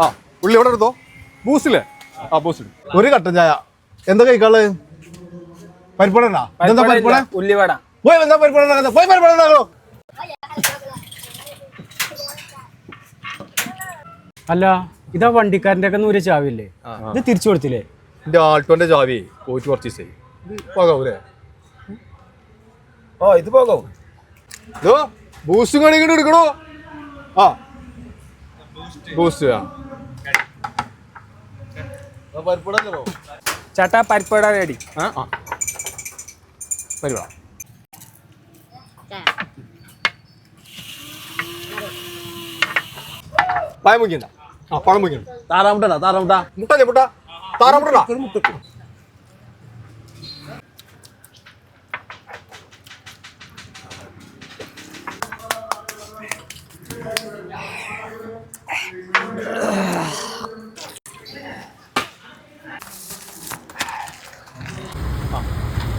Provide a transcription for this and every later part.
ആ ഉള്ളി എവിടെ എടുത്തോ? ബൂസ്റ്റില്ലേ ആ ബൂസ്റ്റ് ഒരു കട്ടൻ ചായ. എന്താ കഴിക്കാൾ പരിപ്പടനാ എന്താ പരിപ്പട ഉള്ളിവട. പോയി എന്താ പോയി അല്ല ഇതാ വണ്ടിക്കാരന്റെ ഒക്കെ നൂര് ചാവില്ലേ ഇത് തിരിച്ചു കൊടുത്തില്ലേ? എന്റെ ആൾട്ടോന്റെ ചാവി. പോയിട്ട് കുറച്ച് ദിവസമായി ഇത് പോകാവൂലേ ഓ ഇത് പോകാവൂ. ഇതോ ബൂസ്റ്റ് കണിക്കിട്ട് എടുക്കണോ? ആ. ബൂസ്റ്റ് ആ. ചേട്ടാ പരിപ്പട റെഡി ആ ആ. പരിപാടി പഴം മുക്കിണ്ട ആ പഴം മുക്കിണ്ട താറാമുട്ട താറാമുട്ട. മുട്ടല്ലേ മുട്ട? താറാമുട്ട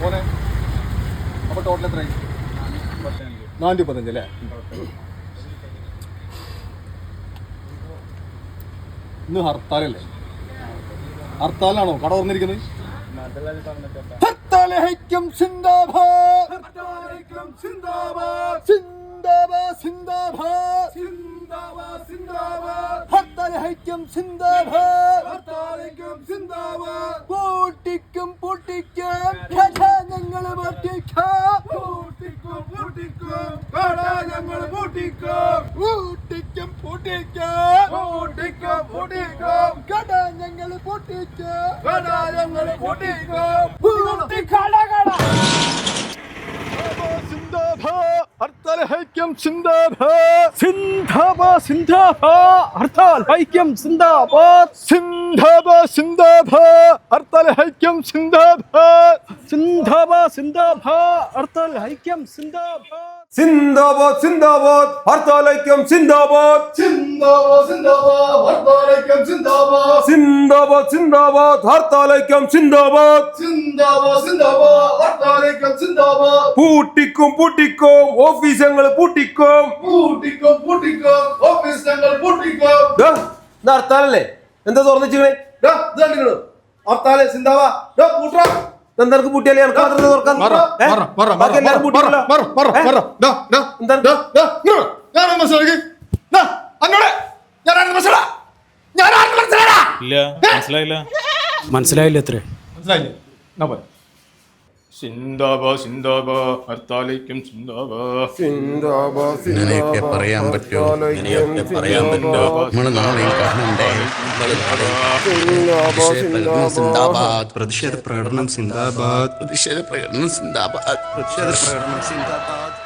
അപ്പൊ ടോട്ടൽ എത്രയായി? നാനൂറ്റി മുപ്പത്തഞ്ച് അല്ലേ ഇന്ന് ഹർത്താലല്ലേ? ഹർത്താലാണോ? കട തുറന്നിരിക്കുന്നത്? ഹർത്താലൈക്യം സിന്ദാബാദ്. ഹർത്താലൈക്യം സിന്ദാബാദ്. സിന്ദാബാദ് സിന്ദാബാദ്. സിന്ദാബാദ് സിന്ദാബാദ്. ഹർത്താലൈക്യം സിന്ദാബാദ്. ഹർത്താലൈക്യം സിന്ദാബാദ്. പൂട്ടിക്കും പൂട്ടിക്കും പൂട്ടിക്കും. പൂട്ടിക്കും പൂട്ടിക്കും. കട ഞങ്ങൾ പൂട്ടിക്കും. കട ഞങ്ങൾ പൂട്ടിക്കും. പൂട്ടിക്കട കട സിന്ദാബാദ് ഹർത്താൽ ഹൈക്യം സിന്ദാബാദ് സിന്ദാബാദ് സിന്ദാബാദ് ഹർത്താൽ ഐക്യം സിന്ദാബാദ് സിന്ദാബാദ് സിന്ദാബാദ് ഹർത്താൽ ഹൈക്യം സിന്ദാബാദ് സിന്ദാബാദ് സിന്ദാബാദ് ഹർത്താൽ ഐക്യം സിന്ദാബാദ് സിന്ദാബാദ് സിന്ദാബാദ് ഹർത്താലൈക്യം സിന്ദാബാദ്. സിന്ദാബാദ് സിന്ദാബാദ് ഹർത്താൽ ഹൈക്യം സിന്ദാബാദ്. സിന്ദാബാദ് സിന്ദാബാദ് ഹർത്താലൈക്യം സിന്ദാബാദ്. സിന്ദാബാദ് സിന്ദാബാദ് ഹർത്താൽ ഹൈക്യം സിന്ദാബാദ്. പൂട്ടിക്കും പൂട്ടിക്കും ഓഫീസങ്ങൾ പൂട്ടിക്കും. പൂട്ടിക്കും പൂട്ടിക്കും ഓഫീസങ്ങൾ പൂട്ടിക്കും. ഹർത്താലല്ലേ? എന്താ തുറന്നിച്ചിങ്ങനെ? ഹർത്താൽ സിന്ദാബാദ്. ഡാ, എനിക്ക് പൂട്ടിയാലേ എനിക്ക് മാത്രം തുറക്കാൻ ബാക്കി എല്ലാവരും പൂട്ടിയല്ലോ. മനസ്സിലായില്ല. മനസ്സിലായില്ല എത്ര മനസ്സിലായില്ലേ? ഇങ്ങനെയൊക്കെ പറയാൻ പറ്റുമോ? ഇങ്ങനെയൊക്കെ പറയാൻ പറ്റുമോ? നമ്മൾ നാളെ കാണണ്ടേ? പ്രതിഷേധ പ്രകടനം സിന്ദാബാദ്. പ്രതിഷേധ പ്രകടനം സിന്ദാബാദ്. പ്രതിഷേധ പ്രകടനം സിന്ദാബാദ്. പ്രതിഷേധ പ്രകടനം സിന്ദാബാദ്.